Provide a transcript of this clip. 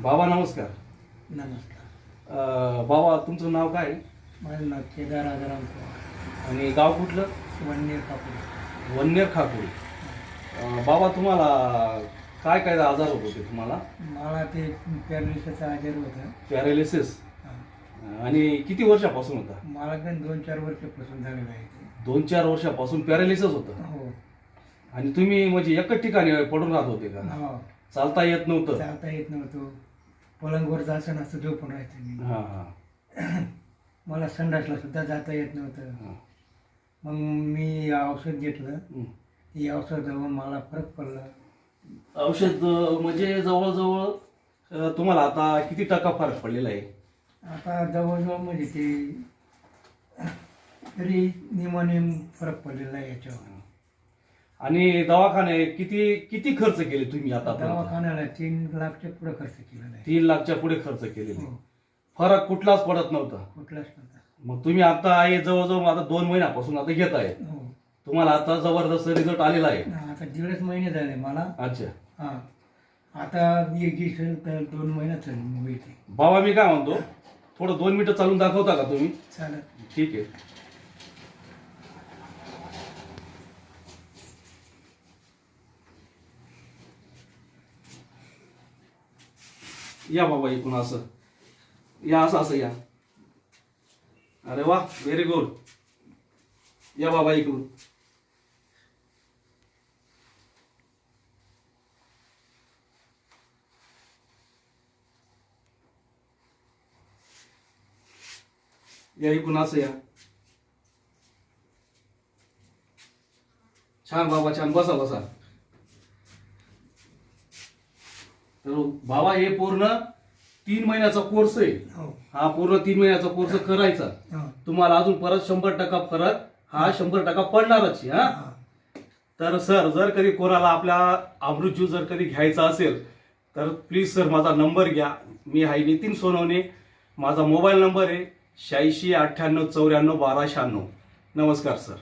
बाबा नमस्कार. नमस्कार. अं, बाबा तुमचं नाव काय? माझं नाव केदार आजाराम पवार आणि गाव कुठलं? वन्य कापूर. वन्नेर खाकुरी. अं, बाबा तुम्हाला काय काय आजार होत होते तुम्हाला? मला ते पॅरालिसिसचा आजार होता. पॅरालिसिस? हा. आणि किती वर्षापासून होता? मला पण दोन चार वर्षापासून झालेलं आहे ते. दोन चार वर्षापासून पॅरालिसिस होतं? हो. आणि तुम्ही म्हणजे एकच ठिकाणी पडून राहत होते का? हो. चालता येत नव्हतं? चालता येत नव्हतं. पलंगवर जायचं नसतं झोपून राहायचं मी. हा हा. मला संडासला सुद्धा जाता येत नव्हतं. मग मी औषध घेतलं. हं. ही औषध घेऊन मला फरक पडला. औषध अं, म्हणजे जवळजवळ अं, तुम्हाला आता किती टक्का फरक पडलेला आहे? आता जवळजवळ म्हणजे ते तरी निमानेम फरक पडलेला आहे याच्यावर. आणि दवाखाने किती किती खर्च केले तुम्ही आता दवाखान्याला तीन लाखच्या पुढे खर्च आहे तीन लाखच्या पुढे खर्च केलेले हो, फरक कुठलाच पडत नव्हता. कुठलाच नव्हता. मग तुम्ही आता हे जवळजवळ आता दोन महिन्यापासून आता घेत आहे. हो. तुम्हाला आता जबरदस्त रिझल्ट आलेला आहे. आता दीडच महिने झाले मला. अच्छा. हा. आता एक दिवस दोन महिन्यात झाले मुंबई ते बाबा मी काय म्हणतो? थोडं दोन मिनिटं चालून दाखवता का तुम्ही? चालत ठीक आहे. या बाबा इकडून असं या या. अरे वा व्हेरी गुड या बाबा इकडून. या या. छान बाबा, छान. बसा बसा. तर बाबा हे पूर्ण तीन महिन्याचा कोर्स आहे. हो. हा पूर्ण तीन महिन्याचा कोर्स करायचा. हो. तुम्हाला अजून परत शंभर टक्का फरक हा शंभर टक्का पडणारच हा. हा. तर सर जर कधी कोणाला आपला अमृत ज्यूस जर कधी घ्यायचा असेल तर प्लीज सर माझा नंबर घ्या. मी आहे नितीन सोनवणे. माझा मोबाईल नंबर आहे शहाऐंशी अठ्ठ्याण्णव चौऱ्याण्णव बारा शहाण्णव. नमस्कार सर.